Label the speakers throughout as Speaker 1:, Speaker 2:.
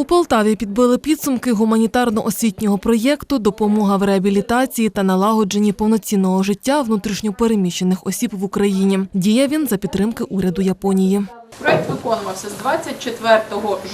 Speaker 1: У Полтаві підбили підсумки гуманітарно-освітнього проєкту Допомога в реабілітації та налагодженні повноцінного життя внутрішньопереміщених осіб в Україні. Діє він за підтримки уряду Японії.
Speaker 2: Проект виконувався з 24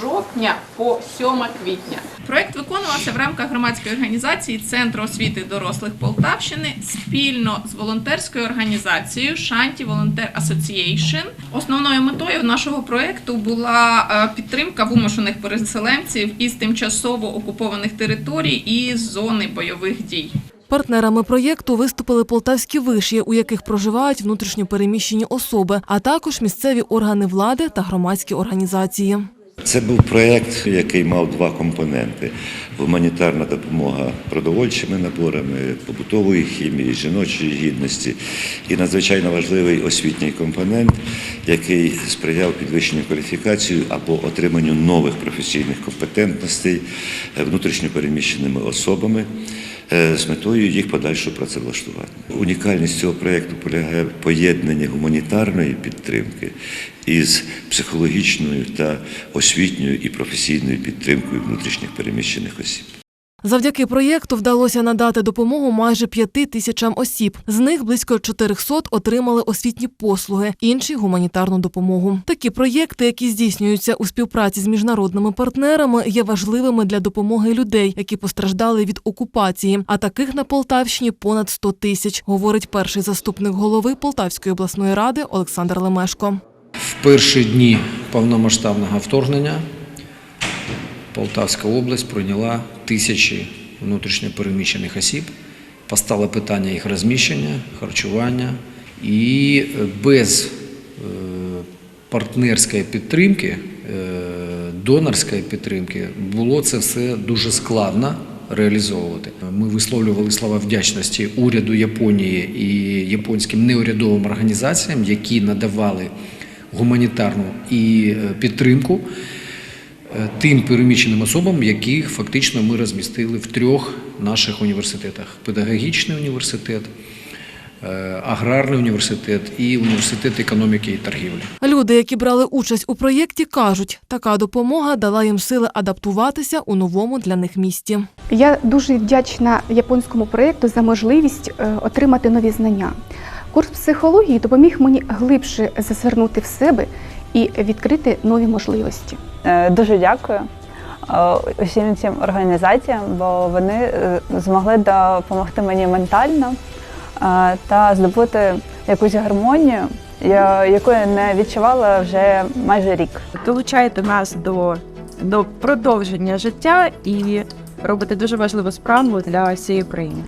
Speaker 2: жовтня по 7 квітня. Проект виконувався в рамках громадської організації Центру освіти дорослих Полтавщини спільно з волонтерською організацією Шанті Волонтер Association. Основною метою нашого проекту була е, підтримка вимушених переселенців із тимчасово окупованих територій і зони бойових дій.
Speaker 1: Партнерами проєкту виступили полтавські виші, у яких проживають внутрішньопереміщені особи, а також місцеві органи влади та громадські організації.
Speaker 3: Це був проєкт, який мав два компоненти: гуманітарна допомога продовольчими наборами, побутової хімії, жіночої гідності і надзвичайно важливий освітній компонент, який сприяв підвищенню кваліфікації або отриманню нових професійних компетентностей внутрішньопереміщеними особами. Е, З метою їх подальшого працевлаштування. Унікальність цього проєкту полягає в поєднанні гуманітарної підтримки із психологічною та освітньою і професійною підтримкою внутрішніх переміщених осіб.
Speaker 1: Завдяки проєкту вдалося надати допомогу майже п'яти тисячам осіб. З них близько 400 отримали освітні послуги, інші гуманітарну допомогу. Такі проєкти, які здійснюються у співпраці з міжнародними партнерами, є важливими для допомоги людей, які постраждали від окупації. А таких на Полтавщині понад 100 тисяч, говорить перший заступник голови Полтавської обласної ради Олександр Лемешко.
Speaker 4: В перші дні повномасштабного вторгнення Полтавська область прийняла тисячі внутрішньопереміщених осіб. Постало питання їх розміщення, харчування. І е, без е, партнерської підтримки, е, донорської підтримки було це все дуже складно реалізовувати. Ми висловлювали слова вдячності уряду Японії і японським неурядовим організаціям, які надавали гуманітарну і підтримку тим переміщеним особам, яких фактично ми розмістили в трьох наших університетах: педагогічний університет, е, аграрний університет і університет економіки і торгівлі.
Speaker 1: Люди, які брали участь у проєкті, кажуть, така допомога дала їм сили адаптуватися у новому для них місті.
Speaker 5: Я дуже вдячна японському проєкту за можливість е, отримати нові знання. Курс психології допоміг мені глибше зазирнути в себе і відкрити нові можливості.
Speaker 6: Е, Дуже дякую е, усім цим організаціям, бо вони е, змогли допомогти мені ментально та здобути якусь гармонію, я- яку я не відчувала вже майже рік.
Speaker 7: долучаєте нас до, до продовження життя і робите дуже важливу справу для всієї країни.